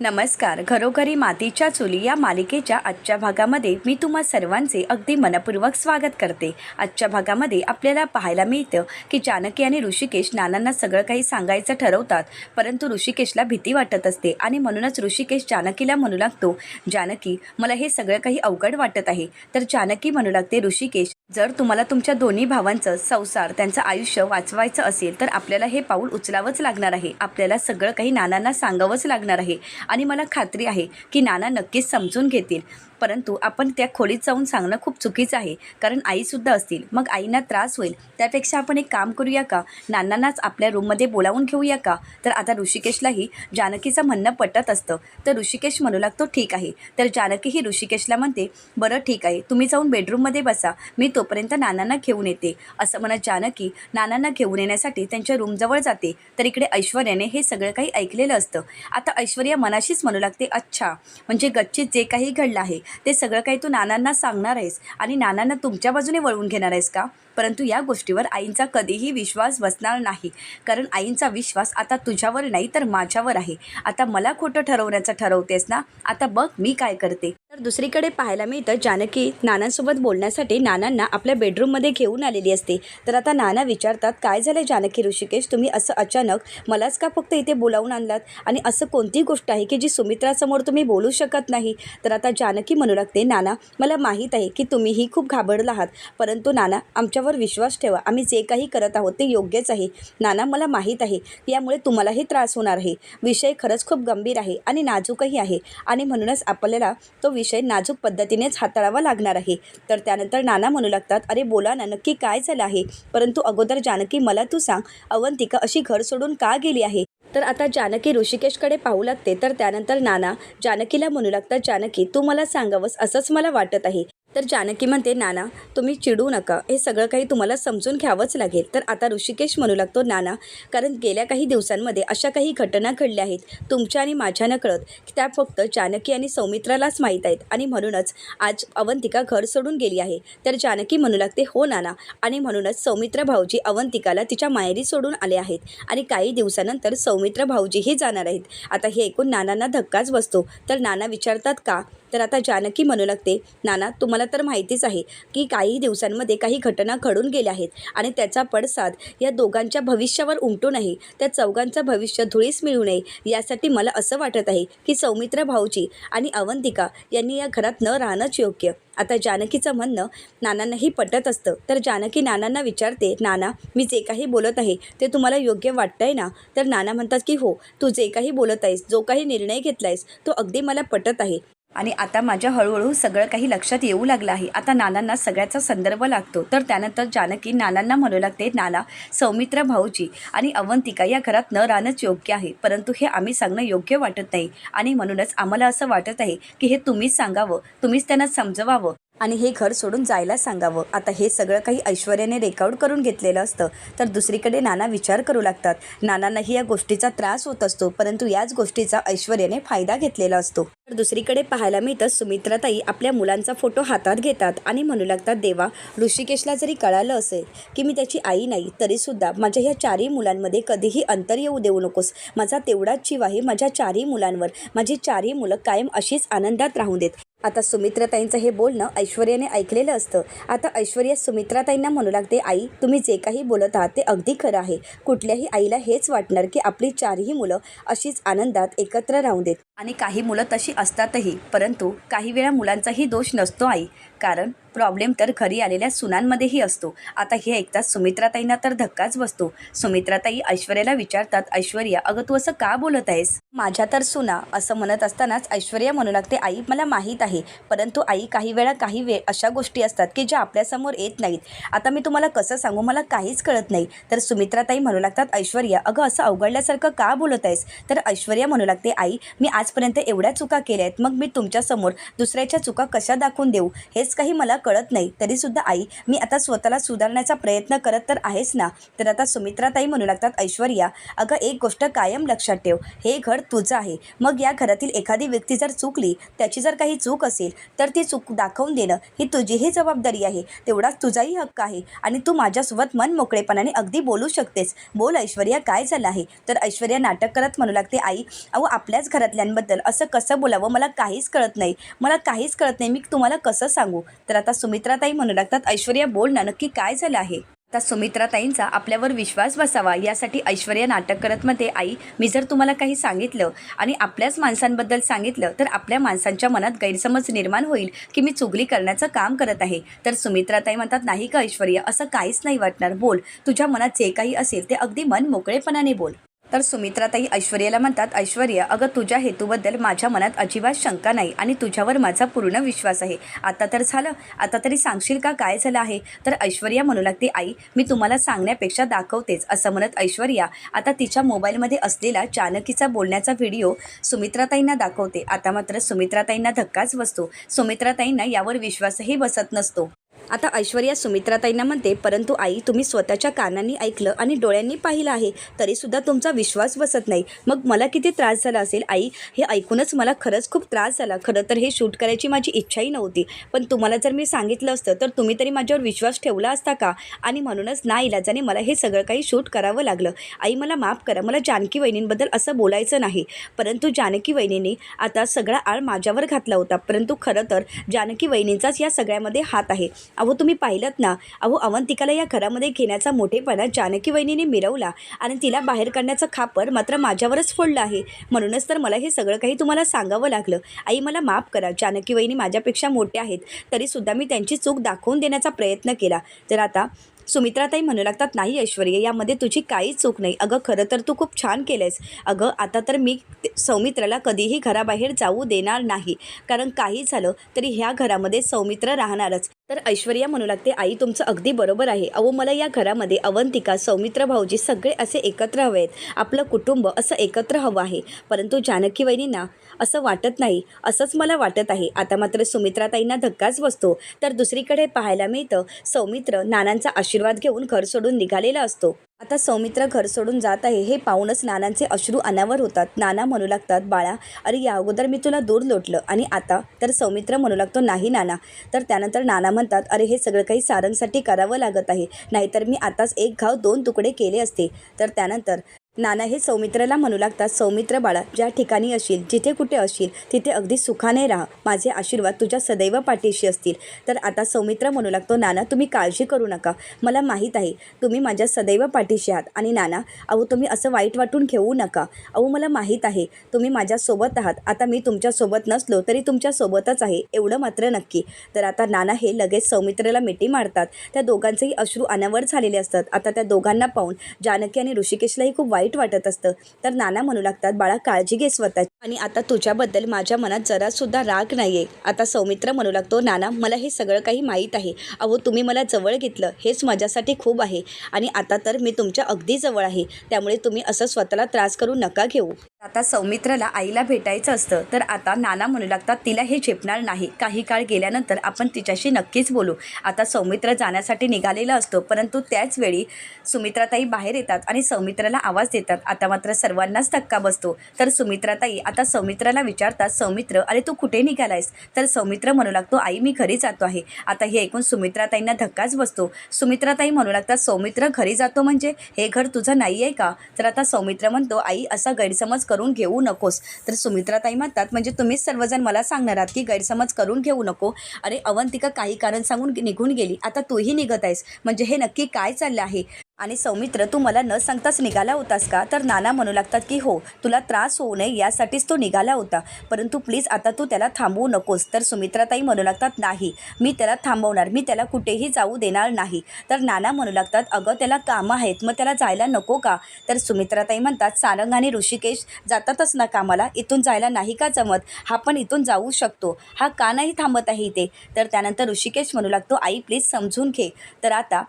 नमस्कार. घरोघरी मातीच्या चुली या मालिकेच्या आजच्या भागामध्ये मी तुम्हा सर्वांचे अगदी मनपूर्वक स्वागत करते. आजच्या भागामध्ये आपल्याला पाहायला मिळतं की जानकी आणि ऋषिकेश नानांना सगळं काही सांगायचं ठरवतात परंतु ऋषिकेशला भीती वाटत असते आणि म्हणूनच ऋषिकेश जानकीला म्हणू लागतो जानकी मला हे सगळं काही अवघड वाटत आहे. तर जानकी म्हणू लागते ऋषिकेश जर तुम्हाला तुमच्या दोन्ही भावांचं संसार त्यांचं आयुष्य वाचवायचं असेल तर आपल्याला हे पाऊल उचलावंच लागणार आहे. आपल्याला सगळं काही नानांना सांगावंच लागणार आहे. आणि मला खात्री आहे की नाना नक्कीच समजून घेतील. परंतु आपण त्या खोलीत जाऊन सांगणं खूप चुकीचं आहे. कारण आईसुद्धा असतील. मग आईना त्रास होईल. त्यापेक्षा आपण एक काम करूया का? नानांनाच आपल्या रूममध्ये बोलावून घेऊया का? तर आता ऋषिकेशलाही जानकीचं म्हणणं पटत असतं. तर ऋषिकेश म्हणू लागतो ठीक आहे. तर जानकी ही ऋषिकेशला म्हणते बरं ठीक आहे. तुम्ही जाऊन बेडरूममध्ये बसा. मी तोपर्यंत नानांना घेऊन येते. असं म्हणत जानकी नानांना घेऊन येण्यासाठी त्यांच्या रूमजवळ जाते. तर इकडे ऐश्वर्याने हे सगळं काही ऐकलेलं असतं. आता ऐश्वर्या मनाशीच म्हणू लागते अच्छा म्हणजे गच्चीत जे काही घडलं आहे ते सगळं काही तू नानांना सांगणार आहेस आणि नानांना तुमच्या बाजूने वळवून घेणार आहेस का? परंतु या गोष्टीवर आईंचा कधीही विश्वास बसणार नाही. कारण आईंचा विश्वास आता तुझ्यावर नाही तर माझ्यावर आहे. आता मला खोटं ठरवण्याचं ठरवतेस ना? आता बघ मी काय करते. तर दुसरीकडे पाहायला मिळतं जानकी नानांसोबत बोलण्यासाठी नानांना आपल्या बेडरूममध्ये घेऊन आलेली असते. तर आता नाना विचारतात काय झालं जानकी ऋषिकेश? तुम्ही असं अचानक मलाच का फक्त इथे बोलावून आणलात? आणि असं कोणती गोष्ट आहे की जी सुमित्रासमोर तुम्ही बोलू शकत नाही? तर आता जानकी म्हणू लागते नाना मला माहीत आहे की तुम्हीही खूप घाबरला आहात. परंतु नाना आमच्या आमच्यावर विश्वास ठेवा. आम्ही जे काही करत आहोत ते योग्यच आहे. नाना मला माहीत आहे. यामुळे तुम्हालाही त्रास होणार आहे. विषय खरंच खूप गंभीर आहे आणि नाजूकही आहे. आणि म्हणूनच आपल्याला तो विषय नाजूक पद्धतीनेच हाताळावा लागणार आहे. तर त्यानंतर नाना म्हणू लागतात अरे बोला ना नक्की काय झालं आहे? परंतु अगोदर जानकी मला तू सांग अवंतिका अशी घर सोडून का गेली आहे? तर आता जानकी ऋषिकेशकडे पाहू लागते. तर त्यानंतर नाना जानकीला म्हणू लागतात जानकी तू मला सांगावंस असंच मला वाटत आहे. तर जानकी म्हणते नाना तुम्ही चिडू नका. हे सगळं काही तुम्हाला समजून घ्यावंच लागेल. तर आता ऋषिकेश म्हणू लागतो नाना कारण गेल्या काही दिवसांमध्ये अशा काही घटना घडल्या आहेत. तुमच्या आणि माझ्या नकळत की त्या फक्त जानकी आणि सौमित्रालाच माहीत आहेत. आणि म्हणूनच आज अवंतिका घर सोडून गेली आहे. तर जानकी म्हणू लागते हो नाना. आणि म्हणूनच सौमित्र भाऊजी अवंतिकाला तिच्या माहेरी सोडून आले आहेत. आणि काही दिवसानंतर सौमित्र भाऊजीही जाणार आहेत. आता हे ऐकून नानांना धक्काच बसतो. तर नाना विचारतात का? तर आता जानकी म्हणू लागते नाना तुम्हाला तर माहितीच आहे की काही दिवसांमध्ये काही घटना घडून गेल्या आहेत आणि त्याचा पडसाद या दोघांच्या भविष्यावर उमटू नये त्या चौघांचं भविष्य धुळीस मिळू नये यासाठी मला असं वाटत आहे की सौमित्र भाऊजी आणि अवंतिका यांनी या घरात न राहणंच योग्य. आता जानकीचं म्हणणं नानांनाही पटत असतं. तर जानकी नानांना विचारते नाना मी जे काही बोलत आहे ते तुम्हाला योग्य वाटतंय ना? तर नाना म्हणतात की हो तू जे काही बोलत आहेस जो काही निर्णय घेतला आहेस तो अगदी मला पटत आहे. आणि आता माझ्या हळूहळू सगळं काही लक्षात येऊ लागलं आहे. आता नानांना सगळ्याचा संदर्भ लागतो. तर त्यानंतर जानकी नानांना म्हणू लागते नाना सौमित्र भाऊजी आणि अवंतिका या घरात न राहणंच योग्य आहे. परंतु हे आम्ही सांगणं योग्य वाटत नाही. आणि म्हणूनच आम्हाला असं वाटत आहे की हे तुम्हीच सांगावं. तुम्हीच त्यांना समजवावं. आणि हे घर सोडून जायला सांगावं. आता हे सगळं काही ऐश्वर्याने रेकॉर्ड करून घेतलेलं असतं. तर दुसरीकडे नाना विचार करू लागतात. नानांनाही या गोष्टीचा त्रास होत असतो परंतु याच गोष्टीचा ऐश्वर्याने फायदा घेतलेला असतो. तर दुसरीकडे पाहायला मिळतं सुमित्राताई आपल्या मुलांचा फोटो हातात घेतात आणि म्हणू लागतात देवा ऋषिकेशला जरी कळालं असेल की मी त्याची आई नाही तरीसुद्धा माझ्या ह्या चारही मुलांमध्ये कधीही अंतर येऊ देऊ नकोस. माझा तेवढाच जीव आहे माझ्या चारही मुलांवर. माझी चारही मुलं कायम अशीच आनंदात राहून देत. आता सुमित्राताईंचं हे बोलणं ऐश्वर्याने ऐकलेलं असतं. आता ऐश्वर्या सुमित्राताईंना म्हणू लागते आई तुम्ही जे काही बोलत आहात ते अगदी खरं आहे. कुठल्याही आईला हेच वाटणार की आपली चारही मुलं अशीच आनंदात एकत्र राहून देत. आणि काही मुलं तशी असतातही परंतु काही वेळा मुलांचाही दोष नसतो आई. कारण प्रॉब्लेम तर घरी आलेल्या सुनांमध्येही असतो. आता हे ऐकताच सुमित्राताईंना तर धक्काच बसतो. सुमित्राताई ऐश्वर्याला विचारतात ऐश्वर्या अगं तू असं का बोलत आहेस? माझ्या तर सुना असं म्हणत असतानाच ऐश्वर्या म्हणू लागते आई मला माहीत आहे परंतु आई काही वेळा काही वेळ अशा गोष्टी असतात की ज्या आपल्यासमोर येत नाहीत. आता मी तुम्हाला कसं सांगू मला काहीच कळत नाही. तर सुमित्राताई म्हणू लागतात ऐश्वर्या अगं असं अवघडल्यासारखं का बोलत आहेस? तर ऐश्वर्या म्हणू लागते आई मी आजपर्यंत एवढ्या चुका केल्या आहेत मग मी तुमच्यासमोर दुसऱ्याच्या चुका कशा दाखवून देऊ? हे हेच काही मला कळत नाही. तरीसुद्धा आई मी आता स्वतःला सुधारण्याचा प्रयत्न करत तर आहेच ना? तर आता सुमित्राताई म्हणू लागतात ऐश्वर्या अगं एक गोष्ट कायम लक्षात ठेव. हे घर तुझं आहे. मग या घरातील एखादी व्यक्ती जर चुकली त्याची जर काही चूक असेल तर ती चूक दाखवून देणं ही तुझीही जबाबदारी आहे. तेवढाच तुझाही हक्क आहे. आणि तू माझ्यासोबत मन मोकळेपणाने अगदी बोलू शकतेस. बोल ऐश्वर्या काय झालं आहे? तर ऐश्वर्या नाटक करत म्हणू लागते आई अहो आपल्याच घरातल्यांबद्दल असं कसं बोलावं? मला काहीच कळत नाही. मला काहीच कळत नाही. मी तुम्हाला कसं सांगू? तर आता सुमित्राताई म्हणू लागतात ऐश्वर्या बोल ना नक्की काय झालं आहे? आता सुमित्राताईंचा आपल्यावर विश्वास बसावा यासाठी ऐश्वर्या नाटक करत म्हणते आई मी जर तुम्हाला काही सांगितलं आणि आपल्याच माणसांबद्दल सांगितलं तर आपल्या माणसांच्या मनात गैरसमज निर्माण होईल की मी चुगली करण्याचं काम करत आहे. तर सुमित्राताई म्हणतात नाही का ऐश्वर्या असं काहीच नाही वाटणार बोल. तुझ्या मनात जे काही असेल ते अगदी मन मोकळेपणाने बोल. तर सुमित्राताई ऐश्वर्याला म्हणतात ऐश्वर्या अगं तुझ्या हेतूबद्दल माझ्या मनात अजिबात शंका नाही आणि तुझ्यावर माझा पूर्ण विश्वास आहे. आता तर झालं. आता तरी सांगशील का काय झालं आहे तर ऐश्वर्या म्हणू लागते आई मी तुम्हाला सांगण्यापेक्षा दाखवतेच असं म्हणत ऐश्वर्या आता तिच्या मोबाईलमध्ये असलेला जानकीचा बोलण्याचा व्हिडिओ सुमित्राताईंना दाखवते. आता मात्र सुमित्राताईंना धक्काच बसतो. सुमित्राताईंना यावर विश्वासही बसत नसतो. आता ऐश्वर्या सुमित्राताईंना म्हणते परंतु आई तुम्ही स्वतःच्या कानांनी ऐकलं आणि डोळ्यांनी पाहिलं आहे तरीसुद्धा तुमचा विश्वास बसत नाही. मग मला किती त्रास झाला असेल आई? हे ऐकूनच मला खरंच खूप त्रास झाला. खरं तर हे शूट करायची माझी इच्छाही नव्हती. पण तुम्हाला जर मी सांगितलं असतं तर तुम्ही तरी माझ्यावर विश्वास ठेवला असता का? आणि म्हणूनच ना इलाजाने मला हे सगळं काही शूट करावं लागलं. आई मला माफ करा. मला जानकी वहिनींबद्दल असं बोलायचं नाही. परंतु जानकी वहिनींनी आता सगळा आळ माझ्यावर घातला होता. परंतु खरं तर जानकी वहिनींचाच या सगळ्यामध्ये हात आहे. अहो तुम्ही पाहिलं ना? अहो अवंतिकाला या घरामध्ये घेण्याचा मोठेपणा जानकी वहिनीने मिरवला आणि तिला बाहेर काढण्याचं खापर मात्र माझ्यावरच फोडलं आहे. म्हणूनच तर मला हे सगळं काही तुम्हाला सांगावं लागलं. आई मला माफ करा. जानकी वहिनी माझ्यापेक्षा मोठे आहेत. तरीसुद्धा मी त्यांची चूक दाखवून देण्याचा प्रयत्न केला. तर आता सुमित्राताई म्हणू लागतात नाही ऐश्वर्या यामध्ये तुझी काहीच चूक नाही. अगं खरं तर तू खूप छान केलंयस. अगं आता तर मी ते- सौमित्राला कधीही घराबाहेर जाऊ देणार नाही. कारण काही झालं तरी ह्या घरामध्ये सौमित्र राहणारच. तर ऐश्वर्या म्हणू लागते आई तुमचं अगदी बरोबर आहे. अहो मला या घरामध्ये अवंतिका सौमित्र भाऊजी सगळे असे एकत्र हवे आहेत आपलं कुटुंब असं एकत्र हवं आहे. परंतु जानकी वहिनींना असं वाटत नाही. असंच मला वाटत आहे. आता मात्र सुमित्राताईंना धक्काच बसतो. तर दुसरीकडे पाहायला मिळतं सौमित्र नानांचा आशीर्वाद घेऊन घर सोडून निघालेला असतो. आता सौमित्र घर सोडून जात आहे. हे पाहूनच नानांचे अश्रू अनावर होतात. नाना म्हणू लागतात बाळा अरे या अगोदर मी तुला दूर लोटलं आणि आता? तर सौमित्र म्हणू लागतो नाही नाना. तर त्यानंतर नाना म्हणतात अरे हे सगळं काही सारंगसाठी करावं लागत आहे. नाहीतर मी आताच एक घाव दोन तुकडे केले असते. तर त्यानंतर नाना हे सौमित्राला म्हणू लागतात सौमित्र बाळा ज्या ठिकाणी असशील जिथे कुठे असशील तिथे अगदी सुखाने राहा. माझे आशीर्वाद तुझ्या सदैव पाठीशी असतील. तर आता सौमित्र म्हणू लागतो नाना तुम्ही काळजी करू नका. मला माहीत आहे तुम्ही माझ्या सदैव पाठीशी आहात. आणि नाना अहो तुम्ही असं वाईट वाटून घेऊ नका. अहो मला माहीत आहे तुम्ही माझ्यासोबत आहात. आता मी तुमच्यासोबत नसलो तरी तुमच्यासोबतच आहे एवढं मात्र नक्की. तर आता नाना हे लगेच सौमित्रला मिठी मारतात. त्या दोघांचेही अश्रू अनावर झालेले असतात. आता त्या दोघांना पाहून जानकी आणि ऋषिकेशलाही खूप वाईट वाटत असतं. तर नाना म्हणू लागतात बाळा काळजी घे स्वतःची. आणि आता तुझ्याबद्दल माझ्या मनात जरासुद्धा राग नाही आहे आता सौमित्र म्हणू लागतो नाना मला हे सगळं काही माहीत आहे. अहो तुम्ही मला जवळ घेतलं. हेच माझ्यासाठी खूप आहे. आणि आता तर मी तुमच्या अगदी जवळ आहे. त्यामुळे तुम्ही असं स्वतःला त्रास करू नका घेऊ. आता सौमित्राला आईला भेटायचं असतं तर आता नाना म्हणू लागतात तिला हे झेपणार नाही. काही काळ गेल्यानंतर आपण तिच्याशी नक्कीच बोलू. आता सौमित्र जाण्यासाठी निघालेला असतो परंतु त्याच वेळी सुमित्राताई बाहेर येतात आणि सौमित्राला आवाज देतात. आता मात्र सर्वांनाच धक्का बसतो. तर सुमित्राताई आता सौमित्राला विचारतात सौमित्र अरे तू कुठे निघालायस? तर सौमित्र म्हणू लागतो आई मी घरी जातो आहे. आता हे ऐकून सुमित्राताईंना धक्काच बसतो. सुमित्राताई म्हणू लागतात सौमित्र घरी जातो म्हणजे? हे घर तुझं नाही आहे का? तर आता सौमित्र म्हणतो आई असा गैरसमज करून घेऊ नकोस. तर सुमित्राताई म्हणतात म्हणजे तुम्हीच सर्वजण मला सांगणार आहात की गैरसमज करून घेऊ नको. अरे अवंतिका काही कारण सांगून निघून गेली. आता तूही निघत आहेस. म्हणजे हे नक्की काय चाललं आहे? आणि सौमित्र तू मला न सांगताच निघाला होतास का? तर नाना म्हणू लागतात की हो तुला त्रास होऊ नये यासाठीच तो निघाला होता. परंतु प्लीज आता तू त्याला थांबवू नकोस. तर सुमित्राताई म्हणू लागतात नाही मी त्याला थांबवणार मी त्याला कुठेही जाऊ देणार नाही. तर नाना म्हणू लागतात अगं त्याला कामं आहेत मग त्याला जायला नको का? तर सुमित्राताई म्हणतात सारंग आणि ऋषिकेश जातातच ना कामाला इथून जायला नाही का जमत? हा पण इथून जाऊ शकतो. हा का नाही थांबत आहे इथे? तर त्यानंतर ऋषिकेश म्हणू लागतो आई प्लीज समजून घे. तर आता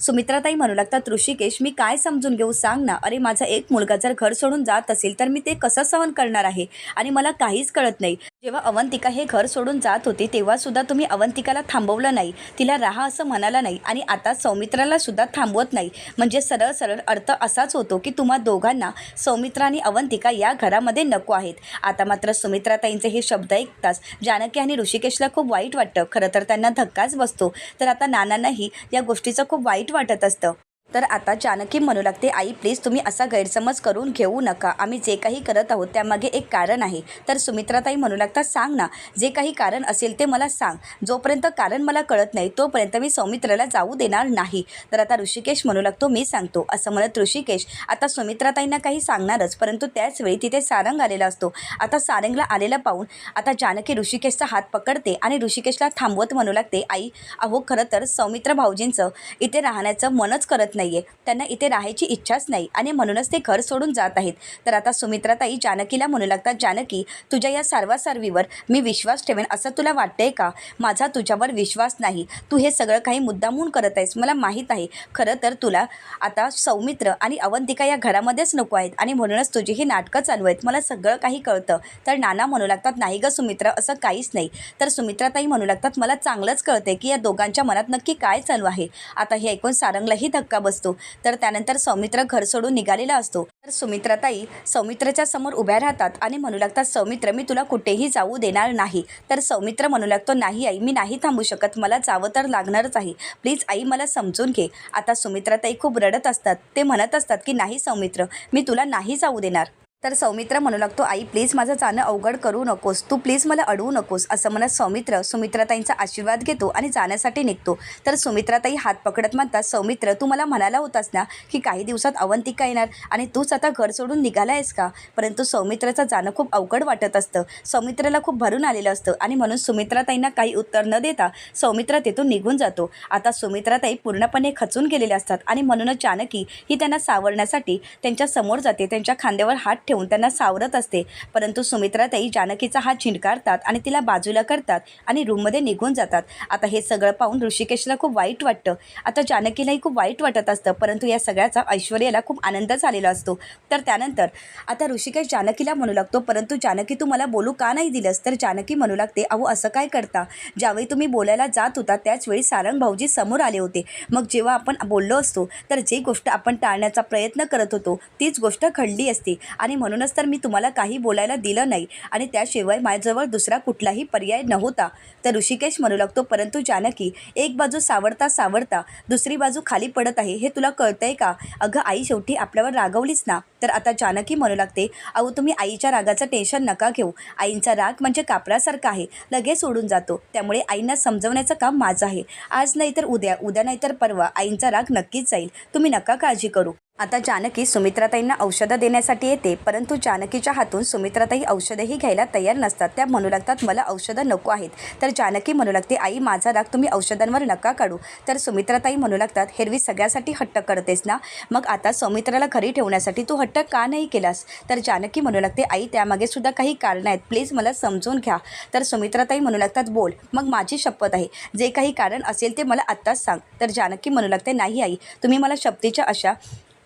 सुमित्राताई म्हणू लागतात ऋषिकेश मी काय समजून घेऊ? सांग ना. अरे माझा एक मुलगा जर घर सोडून जात असेल तर मी ते कसं सहन करणार आहे? आणि मला काहीच कळत नाही. जेव्हा अवंतिका हे घर सोडून जात होती तेव्हा सुद्धा तुम्ही अवंतिकाला थांबवलं नाही. तिला राहा असं म्हणाला नाही आणि आता सौमित्राला सुद्धा थांबवत नाही. म्हणजे सरळ सरळ अर्थ असाच होतो की तुम्हा दोघांना सौमित्रा आणि अवंतिका या घरामध्ये नको आहेत. आता मात्र सुमित्राताईंचे हे शब्द ऐकताच जानकी आणि ऋषिकेशला खूप वाईट वाटतं. खरं तर त्यांना धक्काच बसतो. तर आता नानांनाही या गोष्टीचं खूप वाईट वाटत असतं. तर आता जानकी म्हणू लागते आई प्लीज तुम्ही असा गैरसमज करून घेऊ नका. आम्ही जे काही करत आहोत त्यामागे एक कारण आहे. तर सुमित्राताई म्हणू लागतात सांग ना जे काही कारण असेल ते मला सांग. जोपर्यंत कारण मला कळत नाही तोपर्यंत मी सौमित्राला जाऊ देणार नाही. तर आता ऋषिकेश म्हणू लागतो मी सांगतो. असं म्हणत ऋषिकेश आता सुमित्राताईंना काही सांगणारच परंतु त्याचवेळी तिथे सारंग आलेला असतो. आता सारंगला आलेला पाहून आता जानकी ऋषिकेशचा हात पकडते आणि ऋषिकेशला थांबवत म्हणू लागते आई अहो खरं तर सौमित्र भाऊजींचं इथे राहण्याचं मनच करत नाही आहे त्यांना इथे राहायची इच्छाच नाही आणि म्हणूनच ते घर सोडून जात आहेत. तर आता सुमित्राताई जानकीला म्हणू लागतात जानकी तुझ्या या सारवासारवीवर मी विश्वास ठेवेन असं तुला वाटतंय का? माझा तुझ्यावर विश्वास नाही. तू हे सगळं काही मुद्दामून करत आहेस. मला माहीत आहे. खरं तर तुला आता सौमित्र आणि अवंतिका या घरामध्येच नको आहेत आणि म्हणूनच तुझी ही नाटकं चालू आहेत. मला सगळं काही कळतं. तर नाना म्हणू लागतात नाही गं सुमित्र असं काहीच नाही. तर सुमित्राताई म्हणू लागतात मला चांगलंच कळते की या दोघांच्या मनात नक्की काय चालू आहे? आता हे ऐकून सारंगलाही धक्का बसतो तर त्यानंतर सौमित्र घर सोडून निघालेला असतो. तर सुमित्राताई सौमित्रच्या समोर उभ्या राहतात आणि म्हणू लागतात सौमित्र मी तुला कुठेही जाऊ देणार नाही. तर सौमित्र म्हणू लागतो नाही आई मी नाही थांबू शकत. मला जावं तर लागणारच आहे. प्लीज आई मला समजून घे. आता सुमित्राताई खूप रडत असतात. ते म्हणत असतात की नाही सौमित्र मी तुला नाही जाऊ देणार. तर सौमित्र म्हणू लागतो आई प्लीज माझं जाणं अवघड करू नकोस. तू प्लीज मला अडवू नकोस. असं म्हणत सौमित्र सुमित्राताईंचा आशीर्वाद घेतो आणि जाण्यासाठी निघतो. तर सुमित्राताई हात पकडत म्हणतात सौमित्र तू मला म्हणाला होतास ना की काही दिवसात अवंतिका येणार आणि तूच आता घर सोडून निघाला आहेस का? परंतु सौमित्राचं जाणं खूप अवघड वाटत असतं. सौमित्राला खूप भरून आलेलं असतं आणि म्हणून सुमित्राताईंना काही उत्तर न देता सौमित्र तिथून निघून जातो. आता सुमित्राताई पूर्णपणे खचून गेलेल्या असतात आणि म्हणूनच जानकी ही त्यांना सावरण्यासाठी त्यांच्यासमोर जाते. त्यांच्या खांद्यावर हात ठेवून त्यांना सावरत असते. परंतु सुमित्राताई जानकीचा हात झिंडकारतात आणि तिला बाजूला करतात आणि रूममध्ये निघून जातात. आता हे सगळं पाहून ऋषिकेशला खूप वाईट वाटतं. आता जानकीलाही खूप वाईट वाटत असतं. परंतु या सगळ्याचा ऐश्वर्याला खूप आनंद झालेला असतो. तर त्यानंतर आता ऋषिकेश जानकीला म्हणू लागतो परंतु जानकी तू मला बोलू का नाही दिलंस? तर जानकी म्हणू लागते अहो असं काय करता? ज्यावेळी तुम्ही बोलायला जात होता त्याचवेळी सारंग भाऊजी समोर आले होते. मग जेव्हा आपण बोललो असतो तर जी गोष्ट आपण टाळण्याचा प्रयत्न करत होतो तीच गोष्ट घडली असती आणि म्हणूनच तर मी तुम्हाला काही बोलायला दिलं नाही. आणि त्याशिवाय माझ्याजवळ दुसरा कुठलाही पर्याय नव्हता. तर ऋषिकेश म्हणू लागतो परंतु जानकी एक बाजू सावरता सावरता दुसरी बाजू खाली पडत आहे. हे तुला कळतंय का? अगं आई शेवटी आपल्यावर रागवलीच ना. तर आता जानकी म्हणू लागते अहो तुम्ही आईच्या रागाचं टेन्शन नका घेऊ. आईंचा राग म्हणजे कापरासारखा आहे. लगेच सोडून जातो. त्यामुळे आईंना समजवण्याचं काम माझं आहे. आज नाही तर उद्या उद्या नाही तर परवा आईंचा राग नक्कीच जाईल. तुम्ही नका काळजी करू. आता जानकी सुमित्राताईंना औषधं देण्यासाठी येते परंतु जानकीच्या हातून सुमित्राताई औषधंही घ्यायला तयार नसतात. त्या म्हणू लागतात मला औषधं नको आहेत. तर जानकी म्हणू लागते आई माझा राग तुम्ही औषधांवर नका काढू. तर सुमित्राताई म्हणू लागतात हेरवी सगळ्यासाठी हट्ट करतेस ना? मग आता सौमित्राला घरी ठेवण्यासाठी तू हट्ट का नाही केलास? तर जानकी म्हणू लागते आई त्यामागे सुद्धा काही कारणं आहेत. प्लीज मला समजून घ्या. तर सुमित्राताई म्हणू लागतात बोल मग माझी शपथ आहे. जे काही कारण असेल ते मला आत्ताच सांग. तर जानकी म्हणू लागते नाही आई तुम्ही मला शपथीच्या अशा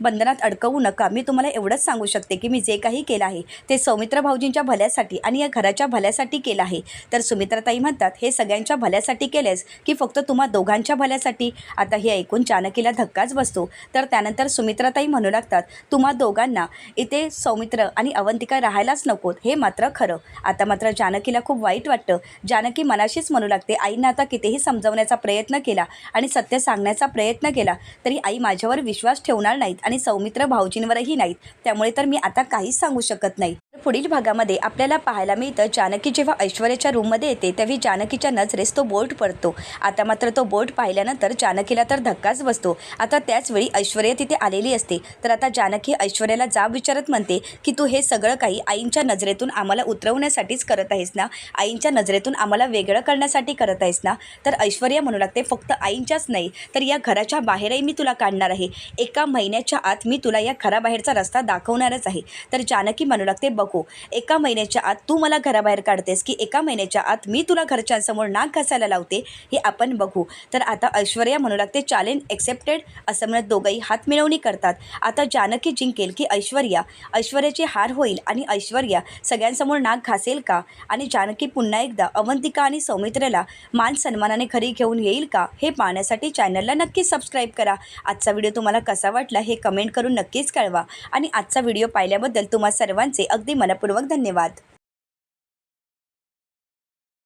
बंधनात अडकवू नका. मी तुम्हाला एवढंच सांगू शकते की मी जे काही केलं आहे ते सौमित्र भाऊजींच्या भल्यासाठी आणि या घराच्या भल्यासाठी केलं आहे. तर सुमित्राताई म्हणतात हे सगळ्यांच्या भल्यासाठी केलेस की फक्त तुम्हा दोघांच्या भल्यासाठी? आता हे ऐकून जानकीला धक्काच बसतो. तर त्यानंतर सुमित्राताई म्हणू लागतात तुम्हा दोघांना इथे सौमित्र आणि अवंतिका राहायलाच नकोत. हे मात्र खरं. आता मात्र जानकीला खूप वाईट वाटतं. जानकी मनाशीच म्हणू लागते आईनं आता कितीही समजवण्याचा प्रयत्न केला आणि सत्य सांगण्याचा प्रयत्न केला तरी आई माझ्यावर विश्वास ठेवणार नाहीत आणि सौमित्र भाऊजींवरही नाहीत. त्यामुळे तर मी आता काहीच सांगू शकत नाही. पुढील भागामध्ये आपल्याला पाहायला मिळतं जानकी जेव्हा ऐश्वर्याच्या रूममध्ये येते तेव्हा जानकीच्या नजरेस तो बोल्ट पडतो. आता मात्र तो बोल्ट पाहिल्यानंतर जानकीला तर धक्काच बसतो. आता त्याचवेळी ऐश्वर्या तिथे आलेली असते. तर आता जानकी ऐश्वर्याला जाब विचारत म्हणते की तू हे सगळं काही आईंच्या नजरेतून आम्हाला उतरवण्यासाठीच करत आहेस ना? आईंच्या नजरेतून आम्हाला वेगळं करण्यासाठी करत आहेस ना? तर ऐश्वर्या म्हणू लागते फक्त आईंच्याच नाही तर या घराच्या बाहेरही मी तुला काढणार आहे. एका महिन्याच्या आत मी तुला या घराबाहेरचा रस्ता दाखवणारच आहे. तर जानकी म्हणू लागते बघू. एका महिन्याच्या आत तू मला घराबाहेर काढतेस की एका महिन्याच्या आत मी तुला घरच्यांसमोर नाक घासायला लावते हे आपण बघू. तर आता ऐश्वर्या म्हणू लागते चॅलेंज एक्सेप्टेड असं म्हणत दोघंही हात मिळवणी करतात. आता जानकी जिंकेल की ऐश्वर्या? ऐश्वर्याची हार होईल आणि ऐश्वर्या सगळ्यांसमोर नाक घासेल का? आणि जानकी पुन्हा एकदा अवंतिका आणि सौमित्रला मान सन्मानाने घरी घेऊन येईल का? हे पाहण्यासाठी चॅनलला नक्की सबस्क्राईब करा. आजचा व्हिडिओ तुम्हाला कसा वाटला हे कमेंट करून नक्कीच कळवा. आणि आजचा व्हिडिओ पाहिल्याबद्दल तुम्हा सर्वांचे अगदी अगदी मनपूर्वक धन्यवाद.